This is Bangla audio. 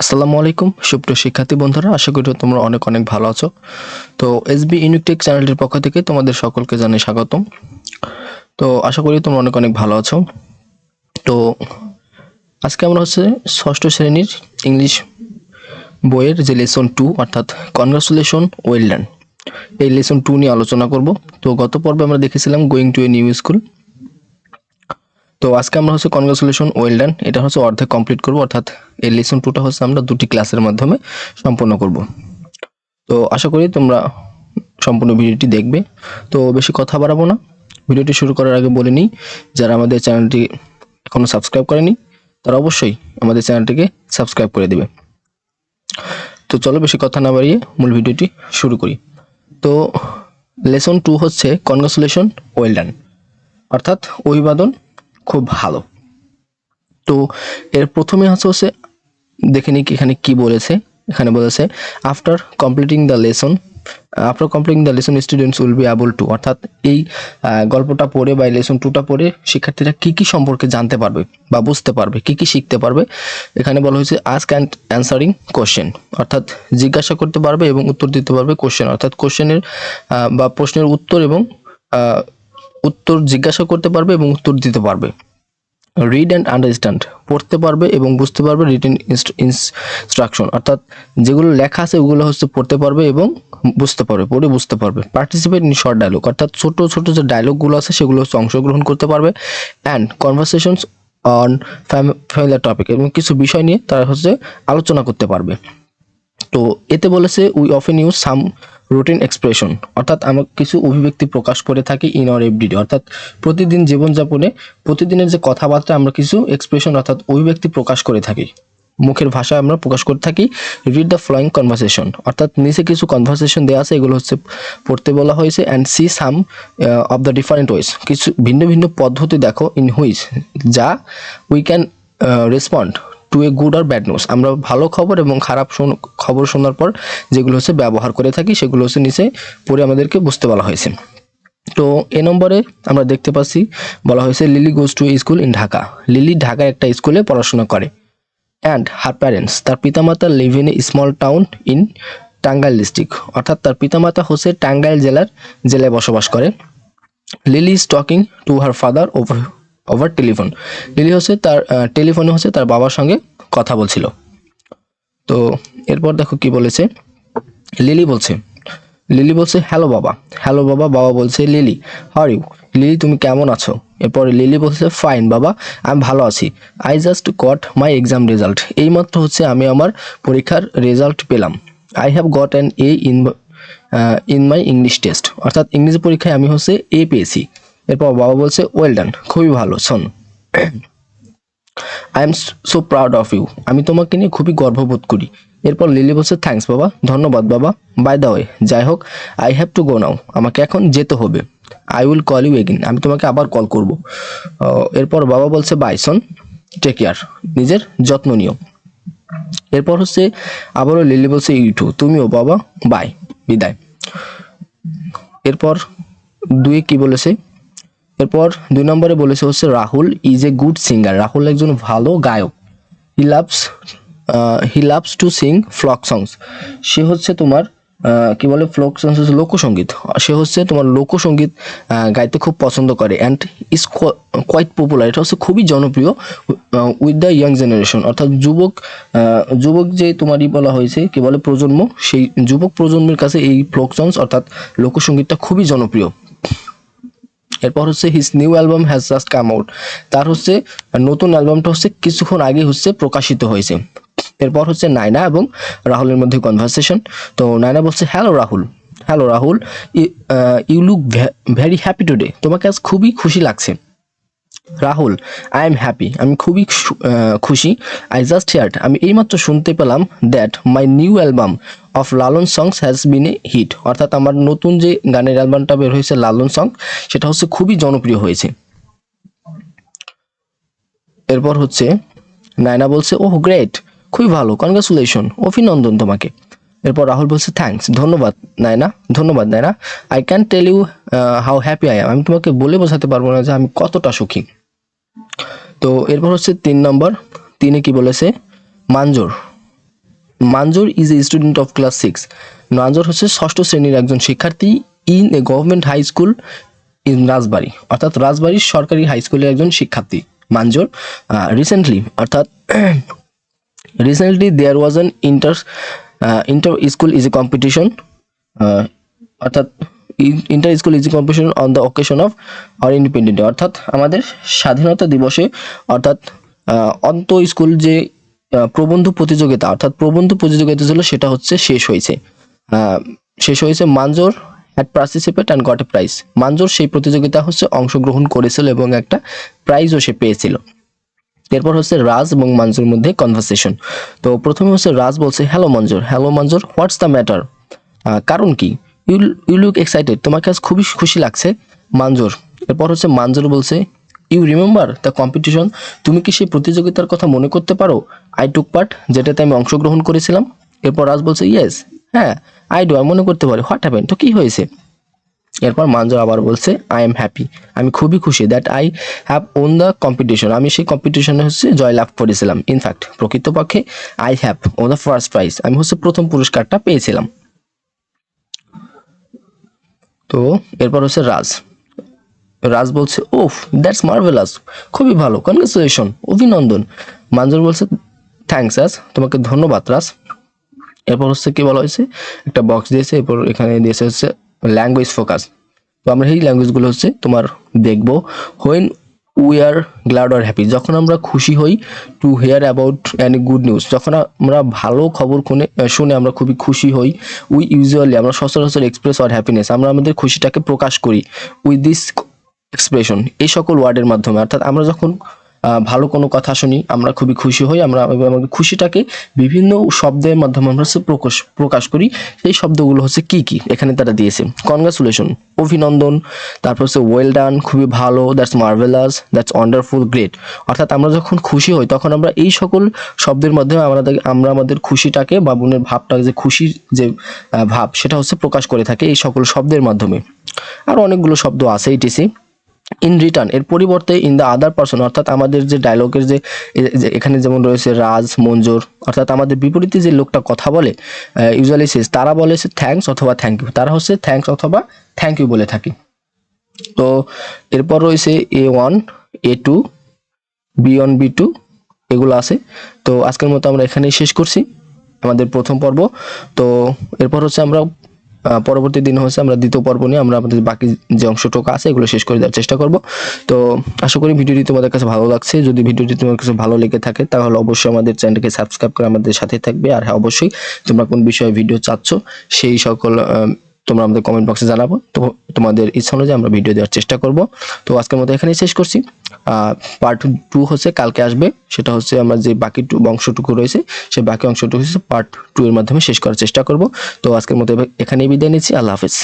আসসালামু আলাইকুম। সুপ্রিয় শিক্ষার্থী বন্ধুরা, আশা করি তোমরা অনেক অনেক ভালো আছো। তো এসবি ইউনিটেক চ্যানেলটির পক্ষ থেকে তোমাদের সকলকে জানাই স্বাগতম। তো আশা করি তোমরা অনেক অনেক ভালো আছো। তো আজকে আমরা হচ্ছে ষষ্ঠ শ্রেণির ইংলিশ বইয়ের যে লেসন টু, অর্থাৎ কনগ্রাচুলেশন ওয়েল ডান এই লেসন টু নিয়ে আলোচনা করব। তো গত পর্বে আমরা দেখেছিলাম going to a new school তো আজকে আমরা হচ্ছে কনগ্রাচুলেশন ওয়েল ডান এটা হচ্ছে অর্ধেক কমপ্লিট করব, অর্থাৎ এই লেসন টুটা হচ্ছে আমরা দুটি ক্লাসের মাধ্যমে সম্পন্ন করব। তো আশা করি তোমরা সম্পূর্ণ ভিডিওটি দেখবে। তো বেশি কথা বাড়াবো না, ভিডিওটি শুরু করার আগে বলে নিই, যারা আমাদের চ্যানেলটি এখনও সাবস্ক্রাইব করেনি, তারা অবশ্যই আমাদের চ্যানেলটিকে সাবস্ক্রাইব করে দেবে। তো চলো বেশি কথা না বাড়িয়ে মূল ভিডিওটি শুরু করি। তো লেসন টু হচ্ছে কনগ্রাচুলেশন ওয়েল ডান অর্থাৎ অভিবাদন খুব ভালো। তো এর প্রথমে হচ্ছে হচ্ছে, দেখে নিই কি এখানে কি বলেছে। এখানে বলেছে after completing the lesson after completing the lesson students will be able to অর্থাৎ এই গল্পটা পড়ে বা লেসন টুটা পড়ে শিক্ষার্থীরা কি কি সম্পর্কে জানতে পারবে বা বুঝতে পারবে, কি কি শিখতে পারবে। এখানে বলা হয়েছে আস্ক অ্যান্ড অ্যান্সারিং কোশ্চেন অর্থাৎ জিজ্ঞাসা করতে পারবে এবং উত্তর দিতে পারবে কোশ্চেন অর্থাৎ কোশ্চেনের বা প্রশ্নের উত্তর এবং উত্তর জিজ্ঞাসা করতে পারবে এবং উত্তর দিতে পারবে। রিড অ্যান্ড আন্ডারস্ট্যান্ড পড়তে পারবে এবং বুঝতে পারবে রিটেন ইনস্ট্রাকশন অর্থাৎ যেগুলো লেখা আছে ওগুলো হচ্ছে পড়তে পারবে এবং বুঝতে পারবে, পড়ে বুঝতে পারবে। পার্টিসিপেট ইন শর্ট ডায়লগ অর্থাৎ ছোট ছোট যে ডায়লগগুলো আছে সেগুলো হচ্ছে অংশগ্রহণ করতে পারবে। And conversations on familiar topic এবং কিছু বিষয় নিয়ে তারা হচ্ছে আলোচনা করতে পারবে। তো এতে বলেছে we often use some routine expression, অর্থাৎ আমরা কিছু অভিব্যক্তি প্রকাশ করে থাকি ইন আর এভরিডে অর্থাৎ প্রতিদিন জীবনযাপনে প্রতিদিনের যে কথাবার্তা আমরা কিছু এক্সপ্রেশন, অর্থাৎ অভিব্যক্তি প্রকাশ করে থাকি। মুখের ভাষায় আমরা প্রকাশ করে থাকি রিড দ্য ফ্লোয়িং কনভারসেশন অর্থাৎ নিচে কিছু কনভারসেশন দেওয়া আছে, এগুলো হচ্ছে পড়তে বলা হয়েছে and see some of the different ways কিছু ভিন্ন ভিন্ন পদ্ধতি দেখো ইন হুইচ যা we can respond to a good or bad news আমরা ভালো খবর এবং খারাপ খবর শোনার পর যেগুলো হচ্ছে ব্যবহার করে থাকি, সেগুলো হচ্ছে নিচে পড়ে আমাদেরকে বুঝতে বলা হয়েছে। তো এ নম্বরে আমরা দেখতে পাচ্ছি, বলা হয়েছে Lily goes to school in Dhaka Lily ঢাকার একটা স্কুলে পড়াশোনা করে। অ্যান্ড হার প্যারেন্টস তার পিতামাতা live in a small town in Tangail district অর্থাৎ তার পিতামাতা হচ্ছে টাঙ্গাইল জেলার জেলায় বসবাস করে। Lily is talking to her father over over telephone Lily হচ্ছে তার টেলিফোনে হচ্ছে তার বাবার সঙ্গে কথা বলছিল। তো এরপর দেখো কি বলেছে। লিলি বলছে লিলি বলছে হ্যালো বাবা। হ্যালো বাবা বাবা বলছে লিলি হার ইউ লিলি তুমি কেমন আছো? এরপর লিলি বলছে ফাইন বাবা আমি ভালো আছি। I just got my exam result এইমাত্র হচ্ছে আমি আমার পরীক্ষার রেজাল্ট পেলাম। I have got an A in in my English test অর্থাৎ ইংলিশ পরীক্ষায় আমি হচ্ছে এ পেয়েছি। এরপর বাবা বলছে ওয়েল ডান খুবই ভালো, শোন। I am so proud of you আমি তোমাকে নিয়ে খুবই গর্ববোধ করি। এরপর লিলি বলছে থ্যাংকস বাবা। ধন্যবাদ, বাবা। বাই দা ওয়ে যাই হোক I have to go now আমাকে এখন যেতে হবে। I will call you again আমি তোমাকে আবার কল করব। এরপর বাবা বলছে বাই সন টেক কেয়ার নিজের যত্ন নিও। এরপর হচ্ছে আবারও লিলি বলছে ইউটু তুমিও, বাবা। বাই বিদায়। এরপর দুয়ে কি বলেছে? এরপর দুই নম্বরে বলেছে হচ্ছে Rahul is a good singer Rahul একজন ভালো গায়ক। He loves he loves to sing folk songs সে হচ্ছে তোমার কি বলে ফ্লক সংস হচ্ছে লোকসঙ্গীত সে হচ্ছে তোমার লোকসঙ্গীত গাইতে খুব পছন্দ করে অ্যান্ড ইজ কোয়াইট পপুলার এটা হচ্ছে খুবই জনপ্রিয় উইথ দ্য ইয়াং জেনারেশন অর্থাৎ যুবক যুবক যে তোমারই বলা হয়েছে, কি বলে প্রজন্ম, সেই যুবক প্রজন্মের কাছে এই ফ্লোক সংস অর্থাৎ লোকসঙ্গীতটা খুবই জনপ্রিয়। এরপর হচ্ছে his new album has just come out তার হচ্ছে নতুন অ্যালবামটা হচ্ছে কিছুক্ষণ আগে হচ্ছে প্রকাশিত হয়েছে। এরপর হচ্ছে নাইনা এবং রাহুলের মধ্যে কনভারসেশন তো নাইনা বলছে hello Rahul. Hello Rahul. You look very happy today তোমাকে আজ খুবই খুশি লাগছে। রাহুল আই এম হ্যাপি আমি খুবই খুশি। আই জাস্ট হেয়ার্ড আমি এইমাত্র শুনতে পেলাম that my new album of Lalon songs has been a hit অর্থাৎ আমার নতুন যে গানের অ্যালবামটা বের হয়েছে লালন সং সেটা হচ্ছে খুবই জনপ্রিয় হয়েছে। এরপর হচ্ছে নায়না বলছে, ওহ গ্রেট খুবই ভালো কনগ্রাচুলেশন অভিনন্দন তোমাকে। এরপর রাহুল বলছে থ্যাঙ্কস ধন্যবাদ, নায়না ধন্যবাদ, Naina. I can tell you how happy I am আমি তোমাকে বলে বোঝাতে পারব না যে আমি কতটা সুখী। তো এরপর হচ্ছে তিন নম্বর, তিনে কি বলেছে? Manjur Manjur is a student of class six Manjur হচ্ছে ষষ্ঠ শ্রেণির একজন শিক্ষার্থী in a government high school in Rajbari. অর্থাৎ রাজবাড়ির সরকারি হাই স্কুলের একজন শিক্ষার্থী, মানজোর। রিসেন্টলি অর্থাৎ recently there was an inter uh, school a competition uh, অর্থাৎ inter school easy competition on the occasion of our independent অর্থাৎ আমাদের স্বাধীনতা দিবসে অর্থাৎ অন্ত স্কুল যে প্রবন্ধ প্রতিযোগিতা অর্থাৎ প্রবন্ধ প্রতিযোগিতা ছিল সেটা হচ্ছে শেষ হয়েছে। শেষ হয়েছে Manjur had participate and got a prize Manjur সেই প্রতিযোগিতা হচ্ছে অংশগ্রহণ করেছিল এবং একটা প্রাইজও সে পেয়েছিল। এরপর হচ্ছে রাজ এবং মঞ্জুর মধ্যে কনভারসেশন তো প্রথমে হচ্ছে রাজ বলছে hello Manjur. Hello Manjur what's the matter কারণ কি? ইউ ইউ লুক এক্সাইটেড তোমাকে আজ খুবই খুশি লাগছে, মঞ্জুর। এরপর হচ্ছে মঞ্জুর বলছে ইউ রিমেম্বার দ্য কম্পিটিশন তুমি কি সেই প্রতিযোগিতার কথা মনে করতে পারো? আই টুক পার্ট যেটাতে আমি অংশগ্রহণ করেছিলাম। এরপর রাজ বলছে ইয়েস হ্যাঁ আই ডু আমি মনে করতে পারি। হোয়াট হ্যাপেন তো কি হয়েছে? এরপর মানজর আবার বলছে আই এম হ্যাপি আমি খুবই খুশি that I have won the competition আমি সেই কম্পিটিশনে হচ্ছে জয়লাভ করেছিলাম। ইনফ্যাক্ট প্রকৃতপক্ষে I have won the first prize আমি হচ্ছে প্রথম পুরস্কারটা পেয়েছিলাম। তো এরপর হচ্ছে রাজ। রাজ বলছে ওফ দ্যাটস মার্ভেলাস খুবই ভালো। কনগ্রেচুলেশন অভিনন্দন। মানজর বলছে থ্যাংকস রাজ। তোমাকে ধন্যবাদ, রাজ। এরপর হচ্ছে কি বলা হয়েছে? একটা বক্স দিয়েছে। এরপর এখানে দিয়েছে হচ্ছে ল্যাঙ্গুয়েজ ফোকাস তো আমরা এই ল্যাঙ্গুয়েজগুলো হচ্ছে তোমার দেখব। হোয়েন উই আর গ্ল্যাড আর হ্যাপি যখন আমরা খুশি হই to hear about any good news যখন আমরা ভালো খবর শুনে শুনে আমরা খুবই খুশি হই উই ইউজুয়ালি আমরা সচরাচর এক্সপ্রেস আর হ্যাপিনেস আমরা আমাদের খুশিটাকে প্রকাশ করি উইথ দিস এক্সপ্রেশন এই সকল ওয়ার্ডের মাধ্যমে। অর্থাৎ আমরা যখন ভালো কোনো কথা শুনি, আমরা খুবই খুশি হই, আমরা আমাদের খুশিটাকে বিভিন্ন শব্দের মাধ্যমে আমরা হচ্ছে প্রকাশ প্রকাশ করি। সেই শব্দগুলো হচ্ছে কি কি? এখানে তারা দিয়েছে। কনগ্রাচুলেশন অভিনন্দন, তারপর হচ্ছে ওয়েল ডান খুবই ভালো that's marvellous that's wonderful great অর্থাৎ আমরা যখন খুশি হই, তখন আমরা এই সকল শব্দের মাধ্যমে আমরা আমরা আমাদের খুশিটাকে বা মনের ভাবটাকে, যে খুশির যে ভাব, সেটা হচ্ছে প্রকাশ করে থাকে এই সকল শব্দের মাধ্যমে। আর অনেকগুলো শব্দ আছে ইটিসি ইন রিটার্ন এর পরিবর্তে ইন দ্য আদার পার্সন অর্থাৎ আমাদের যে ডায়লগের যে এখানে যেমন রয়েছে রাজ, মঞ্জুর, অর্থাৎ আমাদের বিপরীতে যে লোকটা কথা বলে ইউজুয়ালি সেস তারা বলে সে থ্যাংকস অথবা থ্যাংক ইউ তারা হচ্ছে থ্যাঙ্কস অথবা থ্যাংক ইউ বলে থাকি। তো এরপর রয়েছে A one A two B one B two এগুলো আছে। তো আজকের মতো আমরা এখানেই শেষ করছি, আমাদের প্রথম পর্ব। তো এরপর হচ্ছে আমরা পরবর্তী দিন হচ্ছে আমরা দ্বিতীয় পর্ব নিয়ে আমরা আমাদের বাকি যে অংশটুকু আছে এগুলো শেষ করে দেওয়ার চেষ্টা করব। তো আশা করি ভিডিওটি তোমাদের কাছে ভালো লাগছে। যদি ভিডিওটি তোমার কাছে ভালো লেগে থাকে, তাহলে অবশ্যই আমাদের চ্যানেলকে সাবস্ক্রাইব করে আমাদের সাথে থাকবে। আর হ্যাঁ অবশ্যই তোমরা কোন বিষয়ে ভিডিও চাচ্ছ, সেই সকল তোমরা আমাদের কমেন্ট বক্সে জানাব। তো তোমাদের ইচ্ছা অনুযায়ী আমরা ভিডিও দেওয়ার চেষ্টা করব। তো আজকের মতো এখানেই শেষ করছি। পার্ট টু হচ্ছে কালকে আসবে। সেটা হচ্ছে আমরা যে বাকি টু অংশটুকু রয়েছে, সেই বাকি অংশটুকু হচ্ছে পার্ট টু এর মাধ্যমে শেষ করার চেষ্টা করব। তো আজকের মতো এখানেই বিদায় নিচ্ছি। আল্লাহ হাফেজ।